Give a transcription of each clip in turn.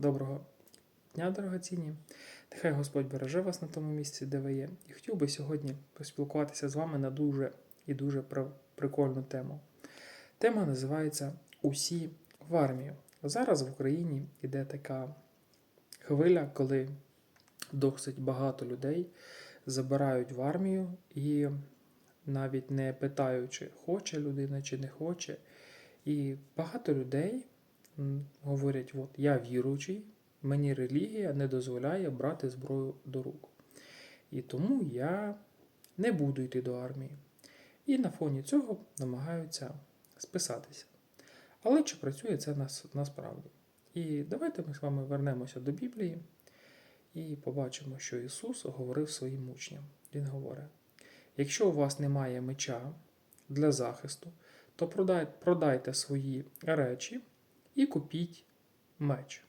Доброго дня, дорогоцінні. Нехай Господь береже вас на тому місці, де ви є. І хотів би сьогодні поспілкуватися з вами на дуже і дуже прикольну тему. Тема називається Усі в армію. Зараз в Україні йде така хвиля, коли досить багато людей забирають в армію і навіть не питаючи, хоче людина чи не хоче. І багато людей говорять: от я віруючий, мені релігія не дозволяє брати зброю до рук. І тому я не буду йти до армії. І на фоні цього намагаються списатися. Але чи працює це нас, насправді? І давайте ми з вами вернемося до Біблії і побачимо, що Ісус говорив своїм учням. Він говорить: якщо у вас немає меча для захисту, то продайте свої речі і купіть меч.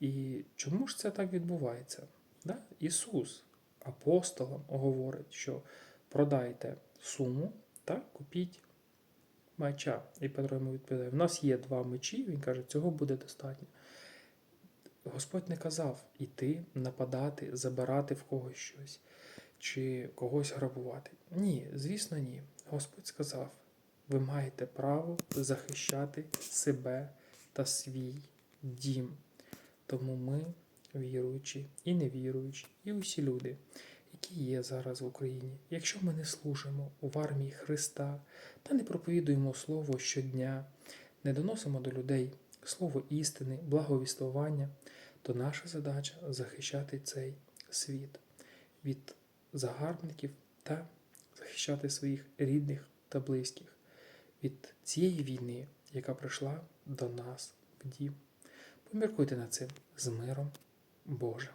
І чому ж це так відбувається? Да? Ісус апостолам говорить, що продайте суму та купіть меча. І Петро йому відповідає: в нас є два мечі. Він каже, цього буде достатньо. Господь не казав іти, нападати, забирати в когось щось чи когось грабувати. Ні, звісно, ні. Господь сказав: ви маєте право захищати себе та свій дім. Тому ми, віруючі і невіруючі, і усі люди, які є зараз в Україні, якщо ми не служимо в армії Христа та не проповідуємо Слово щодня, не доносимо до людей слово істини, благовістування, то наша задача захищати цей світ від загарбників та захищати своїх рідних та близьких від цієї війни, яка прийшла до нас в дім. Поміркуйте над цим з миром Божим.